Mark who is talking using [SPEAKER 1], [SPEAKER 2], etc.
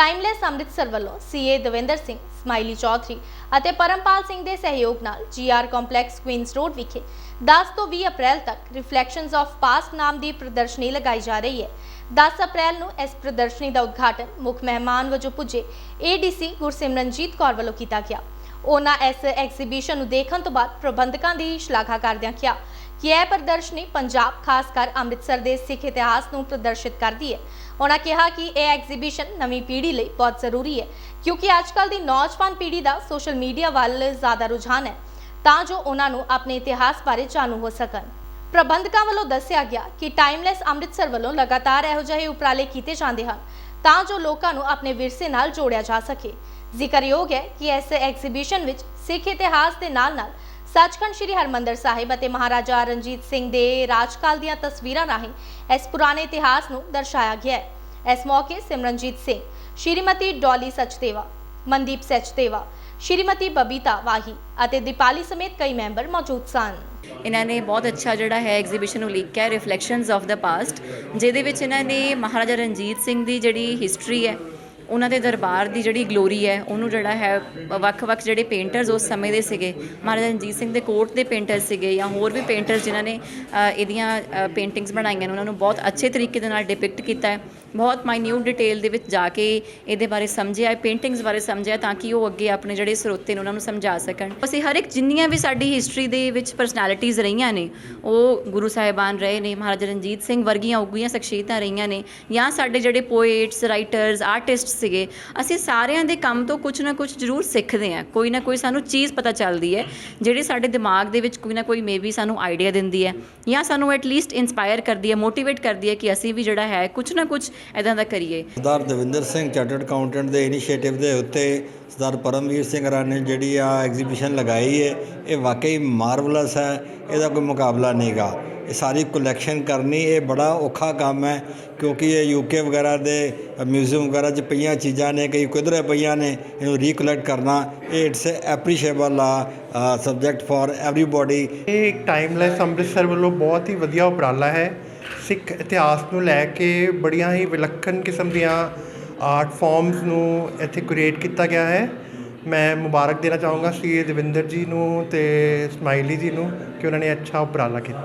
[SPEAKER 1] ਟਾਈਮਲੈਸ ਅੰਮ੍ਰਿਤਸਰ ਵੱਲੋਂ CA Davinder Singh smiley Chaudhary ਅਤੇ ਪਰਮਪਾਲ ਸਿੰਘ ਦੇ ਸਹਿਯੋਗ ਨਾਲ ਜੀਆਰ ਕੰਪਲੈਕਸ ਕੁਇਨਸ ਰੋਡ ਵਿਖੇ 10 ਤੋਂ 20 ਅਪ੍ਰੈਲ ਤੱਕ ਰਿਫਲੈਕਸ਼ਨਸ ਆਫ ਪਾਸਟ ਨਾਮ ਦੀ ਪ੍ਰਦਰਸ਼ਨੀ ਲਗਾਈ ਜਾ ਰਹੀ ਹੈ। 10 ਅਪ੍ਰੈਲ ਨੂੰ ਇਸ ਪ੍ਰਦਰਸ਼ਨੀ ਦਾ ਉਦਘਾਟਨ ਮੁੱਖ ਮਹਿਮਾਨ ਵਜੋਂ ਪੁੱਜੇ ਏਡੀਸੀ ਗੁਰਸਿਮਰਨਜੀਤ ਕੌਰ ਵੱਲੋਂ ਕੀਤਾ ਗਿਆ। ਉਹਨਾਂ ਇਸ ਐਗਜ਼ੀਬਿਸ਼ਨ ਨੂੰ ਦੇਖਣ ਤੋਂ ਬਾਅਦ ਪ੍ਰਬੰਧਕਾਂ ਦੀ ਸ਼ਲਾਘਾ ਕਰਦਿਆਂ ਕਿਹਾ ਇਹ ਪ੍ਰਦਰਸ਼ਨੀ ਪੰਜਾਬ, ਖਾਸ ਕਰ ਅੰਮ੍ਰਿਤਸਰ ਦੇ ਸਿੱਖ ਇਤਿਹਾਸ ਨੂੰ ਪ੍ਰਦਰਸ਼ਿਤ ਕਰਦੀ ਹੈ। ਉਹਨਾਂ ਕਿਹਾ ਕਿ ਇਹ ਐਗਜ਼ੀਬਿਸ਼ਨ ਨਵੀਂ ਪੀੜ੍ਹੀ ਲਈ ਬਹੁਤ ਜ਼ਰੂਰੀ ਹੈ, ਕਿਉਂਕਿ ਅੱਜਕੱਲ ਦੀ ਨੌਜਵਾਨ ਪੀੜ੍ਹੀ ਦਾ ਸੋਸ਼ਲ ਮੀਡੀਆ ਵੱਲ ਜ਼ਿਆਦਾ ਰੁਝਾਨ ਹੈ, ਤਾਂ ਜੋ ਉਹਨਾਂ ਨੂੰ ਆਪਣੇ ਇਤਿਹਾਸ ਬਾਰੇ ਜਾਣੂ ਹੋ ਸਕਣ। ਪ੍ਰਬੰਧਕਾਂ ਵੱਲੋਂ ਦੱਸਿਆ ਗਿਆ ਕਿ ਟਾਈਮਲੈਸ ਅੰਮ੍ਰਿਤਸਰ ਵੱਲੋਂ ਲਗਾਤਾਰ ਇਹੋ ਜਿਹੇ ਉਪਰਾਲੇ ਕੀਤੇ ਜਾਂਦੇ ਹਨ, ਤਾਂ ਜੋ ਲੋਕਾਂ ਨੂੰ ਆਪਣੇ ਵਿਰਸੇ ਨਾਲ ਜੋੜਿਆ ਜਾ ਸਕੇ। ਜ਼ਿਕਰਯੋਗ ਹੈ ਕਿ ਇਸ ਐਗਜ਼ੀਬਿਸ਼ਨ ਵਿੱਚ ਸਿੱਖ ਇਤਿਹਾਸ ਦੇ ਨਾਲ-ਨਾਲ ਸੱਚਖੰਡ ਸ੍ਰੀ ਹਰਮੰਦਰ ਸਾਹਿਬ ਅਤੇ ਮਹਾਰਾਜਾ ਰਣਜੀਤ ਸਿੰਘ ਦੇ ਰਾਜਕਾਲ ਦੀਆਂ ਤਸਵੀਰਾਂ ਰਾਹੀਂ ਇਸ ਪੁਰਾਣੇ ਇਤਿਹਾਸ ਨੂੰ ਦਰਸਾਇਆ ਗਿਆ ਹੈ। ਇਸ ਮੌਕੇ ਸਿਮਰਨਜੀਤ ਸਿੰਘ, ਸ਼੍ਰੀਮਤੀ ਡੋਲੀ ਸਚਦੇਵਾ, ਮਨਦੀਪ ਸਚਦੇਵਾ, ਸ਼੍ਰੀਮਤੀ ਬਬੀਤਾ ਵਾਹੀ ਅਤੇ ਦੀਪਾਲੀ ਸਮੇਤ ਕਈ ਮੈਂਬਰ ਮੌਜੂਦ ਸਨ।
[SPEAKER 2] ਇਹਨਾਂ ਨੇ ਬਹੁਤ ਅੱਛਾ ਜਿਹੜਾ ਹੈ ਐਗਜ਼ੀਬਿਸ਼ਨ ਉਲੀਕਿਆ ਹੈ ਰਿਫਲੈਕਸ਼ਨਸ ਆਫ ਦਾ ਪਾਸਟ ਜਿਹਦੇ ਵਿੱਚ ਇਹਨਾਂ ਨੇ ਮਹਾਰਾਜਾ ਰਣਜੀਤ ਸਿੰਘ ਦੀ ਜਿਹੜੀ ਹਿਸਟਰੀ ਹੈ ਉਹਨਾਂ ਦੇ ਦਰਬਾਰ ਦੀ ਜਿਹੜੀ ਗਲੋਰੀ ਹੈ, ਉਹਨੂੰ ਜਿਹੜਾ ਹੈ, ਵੱਖ-ਵੱਖ ਜਿਹੜੇ ਪੇਂਟਰਸ ਉਸ ਸਮੇਂ ਦੇ ਸੀਗੇ, ਮਹਾਰਾਜਾ ਰਣਜੀਤ ਸਿੰਘ ਦੇ ਕੋਟ ਦੇ ਪੇਂਟਰ ਸੀਗੇ ਜਾਂ ਹੋਰ ਵੀ ਪੇਂਟਰਸ ਜਿਨ੍ਹਾਂ ਨੇ ਇਹਦੀਆਂ ਪੇਂਟਿੰਗਸ ਬਣਾਈਆਂ ਨੇ, ਉਹਨਾਂ ਨੂੰ ਬਹੁਤ ਅੱਛੇ ਤਰੀਕੇ ਦੇ ਨਾਲ ਡਿਪਿਕਟ ਕੀਤਾ ਹੈ। ਬਹੁਤ ਮਾਈਨਿਊਟ ਡਿਟੇਲ ਦੇ ਵਿੱਚ ਜਾ ਕੇ ਇਹਦੇ ਬਾਰੇ ਸਮਝਿਆ ਪੇਂਟਿੰਗਸ ਬਾਰੇ ਸਮਝਿਆ ਤਾਂ ਕਿ ਉਹ ਅੱਗੇ ਆਪਣੇ ਜਿਹੜੇ ਸਰੋਤੇ ਨੇ ਉਹਨਾਂ ਨੂੰ ਸਮਝਾ ਸਕਣ। ਅਸੀਂ ਹਰ ਇੱਕ ਜਿੰਨੀਆਂ ਵੀ ਸਾਡੀ ਹਿਸਟਰੀ ਦੇ ਵਿੱਚ ਪਰਸਨੈਲਿਟੀਜ਼ ਰਹੀਆਂ ਨੇ, ਉਹ ਗੁਰੂ ਸਾਹਿਬਾਨ ਰਹੇ ਨੇ, ਮਹਾਰਾਜਾ ਰਣਜੀਤ ਸਿੰਘ ਵਰਗੀਆਂ ਉੱਗੀਆਂ ਸ਼ਖਸੀਅਤਾਂ ਰਹੀਆਂ ਨੇ ਜਾਂ ਸਾਡੇ ਜਿਹੜੇ ਪੋਏਟਸ ਰਾਈਟਰਸ ਆਰਟਿਸਟਸ ਸੀਗੇ, ਅਸੀਂ ਸਾਰਿਆਂ ਦੇ ਕੰਮ ਤੋਂ ਕੁਝ ਨਾ ਕੁਝ ਜ਼ਰੂਰ ਸਿੱਖਦੇ ਹਾਂ। ਕੋਈ ਨਾ ਕੋਈ ਸਾਨੂੰ ਚੀਜ਼ ਪਤਾ ਚੱਲਦੀ ਹੈ, ਜਿਹੜੀ ਸਾਡੇ ਦਿਮਾਗ ਦੇ ਵਿੱਚ ਕੋਈ ਨਾ ਕੋਈ ਮੇਬੀ ਸਾਨੂੰ ਆਈਡੀਆ ਦਿੰਦੀ ਹੈ ਜਾਂ ਸਾਨੂੰ ਐਟਲੀਸਟ ਇਨਸਪਾਇਰ ਕਰਦੀ ਹੈ ਮੋਟੀਵੇਟ ਕਰਦੀ ਹੈ ਕਿ ਅਸੀਂ ਵੀ ਜਿਹੜਾ ਹੈ ਕੁਝ ਨਾ ਕੁਝ ਇਦਾਂ ਦਾ ਕਰੀਏ।
[SPEAKER 3] ਸਰਦਾਰ ਦਵਿੰਦਰ ਸਿੰਘ ਚਾਰਟਰਡ ਅਕਾਊਂਟੈਂਟ ਦੇ ਇਨੀਸ਼ੀਏਟਿਵ ਦੇ ਉੱਤੇ ਸਰਦਾਰ ਪਰਮਵੀਰ ਸਿੰਘ ਰਾਂ ਨੇ ਜਿਹੜੀ ਆ ਐਗਜ਼ੀਬਿਸ਼ਨ ਲਗਾਈ ਹੈ, ਇਹ ਵਾਕਈ ਮਾਰਵਲਸ ਹੈ, ਇਹਦਾ ਕੋਈ ਮੁਕਾਬਲਾ ਨਹੀਂਗਾ। ਇਹ ਸਾਰੀ ਕਲੈਕਸ਼ਨ ਕਰਨੀ, ਇਹ ਬੜਾ ਔਖਾ ਕੰਮ ਹੈ ਕਿਉਂਕਿ ਇਹ ਯੂਕੇ ਵਗੈਰਾ ਦੇ ਮਿਊਜ਼ੀਅਮ ਵਗੈਰਾ 'ਚ ਪਈਆਂ ਚੀਜ਼ਾਂ ਨੇ, ਕਈ ਕਿਧਰੇ ਪਈਆਂ ਨੇ, ਇਹਨੂੰ ਰੀਕਲੈਕਟ ਕਰਨਾ, ਇਹ ਇਟਸ ਐਪਰੀਸ਼ੀਏਬਲ ਆ ਸਬਜੈਕਟ ਫॉर ਐਵਰੀਬਾਡੀ
[SPEAKER 4] ਇਹ ਇੱਕ ਟਾਈਮਲੈਸ ਅੰਮ੍ਰਿਤਸਰ ਵੱਲੋਂ ਬਹੁਤ ਹੀ ਵਧੀਆ ਉਪਰਾਲਾ ਹੈ। ਸਿੱਖ ਇਤਿਹਾਸ ਨੂੰ ਲੈ ਕੇ ਬੜੀਆਂ ਹੀ ਵਿਲੱਖਣ ਕਿਸਮ ਦੀਆਂ ਆਰਟ ਫਾਰਮਸ ਨੂੰ ਇੱਥੇ ਕ੍ਰੀਏਟ ਕੀਤਾ ਗਿਆ ਹੈ। ਮੈਂ ਮੁਬਾਰਕ ਦੇਣਾ ਚਾਹੂੰਗਾ ਸ਼੍ਰੀ ਦਵਿੰਦਰ ਜੀ ਨੂੰ ਤੇ ਸਮਾਈਲੀ ਜੀ ਨੂੰ ਕਿ ਉਹਨਾਂ ਨੇ ਅੱਛਾ ਉਪਰਾਲਾ ਕੀਤਾ।